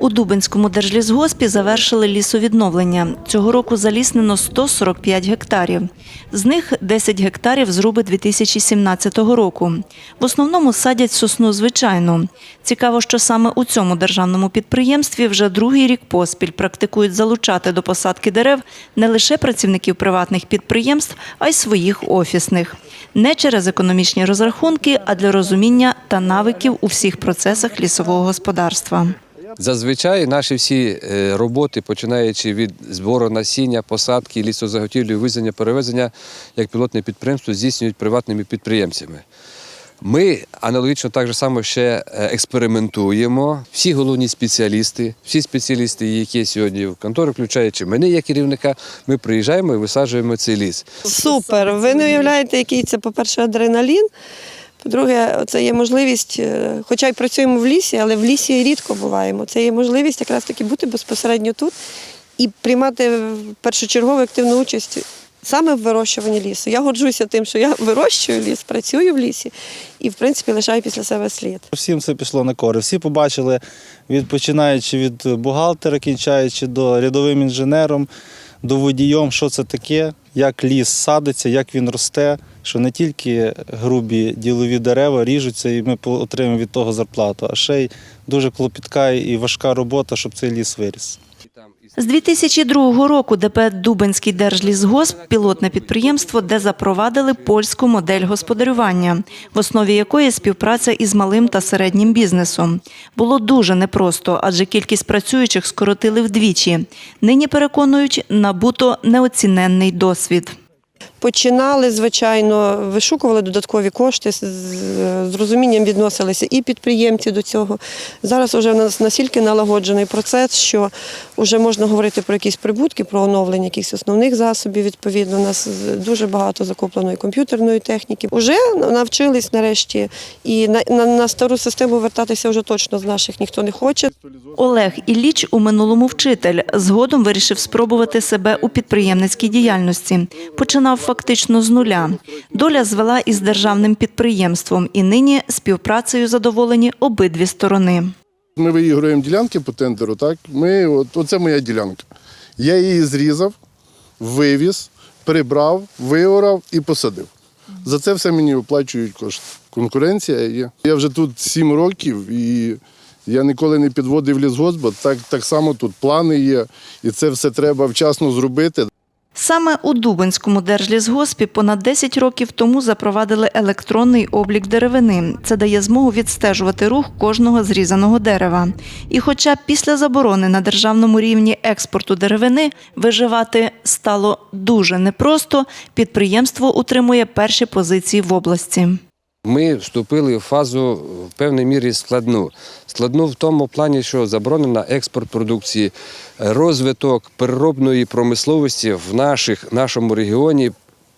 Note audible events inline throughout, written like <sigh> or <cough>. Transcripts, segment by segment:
У Дубинському держлісгоспі завершили лісовідновлення. Цього року заліснено 145 гектарів. З них 10 гектарів зруби 2017 року. В основному садять сосну звичайну. Цікаво, що саме у цьому державному підприємстві вже другий рік поспіль практикують залучати до посадки дерев не лише працівників приватних підприємств, а й своїх офісних. Не через економічні розрахунки, а для розуміння та навиків у всіх процесах лісового господарства. Зазвичай наші всі е, роботи, починаючи від збору насіння, посадки, лісозаготівлі, вивезення, перевезення, як пілотне підприємство, здійснюють приватними підприємцями. Ми аналогічно так же само ще е, експериментуємо. Всі головні спеціалісти, всі спеціалісти, які сьогодні в конторі, включаючи мене як керівника, ми приїжджаємо і висаджуємо цей ліс. Супер. Ви не уявляєте, який це, по-перше, адреналін. По-друге, це є можливість, е, хоча й працюємо в лісі, але в лісі рідко буваємо. Це є можливість якраз таки бути безпосередньо тут і приймати першочергову активну участь саме в вирощуванні лісу. Я горджуся тим, що я <laughs> вирощую ліс, працюю в лісі і, в принципі, лишаю після себе слід. Всім це пішло на користь. Всі побачили, від починаючи від бухгалтера, кінчаючи до рядовим інженером, до водієм, що це таке, як ліс садиться, як він росте, що не тільки грубі ділові дерева ріжуться, і ми отримуємо від того зарплату, а ще й дуже клопітка і важка робота, щоб цей ліс виріс. З 2002 року ДП Дубенський держлісгосп – пілотне підприємство, де запровадили польську модель господарювання, в основі якої співпраця із малим та середнім бізнесом. Було дуже непросто, адже кількість працюючих скоротили вдвічі. Нині переконують, набуто неоціненний досвід. Починали, звичайно, вишукували додаткові кошти, з- розумінням відносилися і підприємці до цього. Зараз вже в нас настільки налагоджений процес, що вже можна говорити про якісь прибутки, про оновлення якихось основних засобів. Відповідно, у нас дуже багато закупленої комп'ютерної техніки. Уже навчились нарешті, і на, на, на стару систему вертатися вже точно з наших ніхто не хоче. Олег Ілліч у минулому вчитель. Згодом вирішив спробувати себе у підприємницькій діяльності. Починав фактично з нуля. Доля звела із державним підприємством, і нині співпрацею задоволені обидві сторони. Ми виігруємо ділянки по тендеру, так? Ми, от, оце моя ділянка. Я її зрізав, вивіз, прибрав, виорав і посадив. За це все мені оплачують кошти. Конкуренція є. Я вже тут 7 років і я ніколи не підводив лісгосп, бо так, так само тут плани є, і це все треба вчасно зробити. Саме у Дубинському держлісгоспі понад 10 років тому запровадили електронний облік деревини. Це дає змогу відстежувати рух кожного зрізаного дерева. І хоча після заборони на державному рівні експорту деревини виживати стало дуже непросто, підприємство утримує перші позиції в області. Ми вступили в фазу в певній мірі складну. Складну в тому плані, що заборонена експорт продукції, розвиток переробної промисловості в наших, нашому регіоні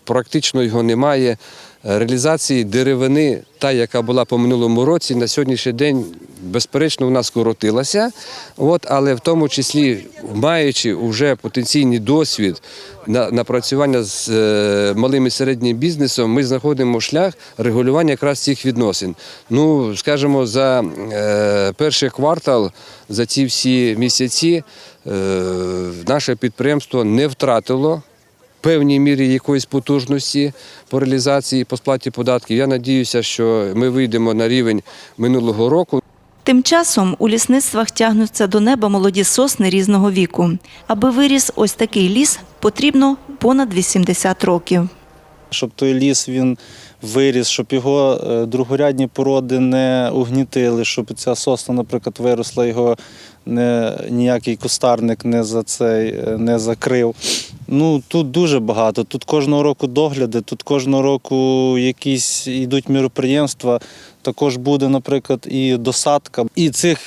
практично його немає. Реалізації деревини, та, яка була по минулому році, на сьогоднішній день, безперечно, нас скоротилася. От, але в тому числі, маючи вже потенційний досвід на напрацювання з е, малим і середнім бізнесом, ми знаходимо шлях регулювання якраз цих відносин. Ну, скажімо, за е, перший квартал, за ці всі місяці, е, наше підприємство не втратило певній мірі якоїсь потужності по реалізації, по сплаті податків. Я надіюся, що ми вийдемо на рівень минулого року. Тим часом у лісництвах тягнуться до неба молоді сосни різного віку. Аби виріс ось такий ліс, потрібно понад 80 років. Щоб той ліс він виріс, щоб його е, другорядні породи не угнітили, щоб ця сосна, наприклад, виросла, його не, ніякий кустарник не за цей е, не закрив. Ну тут дуже багато. Тут кожного року догляди, тут кожного року якісь йдуть міроприємства. Також буде, наприклад, і досадка. І цих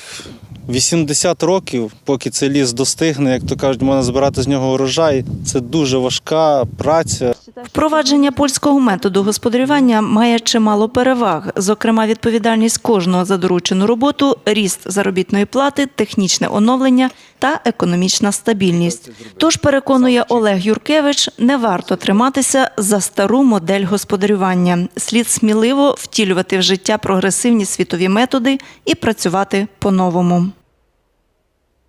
80 років, поки цей ліс достигне, як то кажуть, можна збирати з нього урожай. Це дуже важка праця. Впровадження польського методу господарювання має чимало переваг, зокрема відповідальність кожного за доручену роботу, ріст заробітної плати, технічне оновлення та економічна стабільність. Тож переконує Олег Юркевич, не варто триматися за стару модель господарювання. Слід сміливо втілювати в життя прогресивні світові методи і працювати по-новому.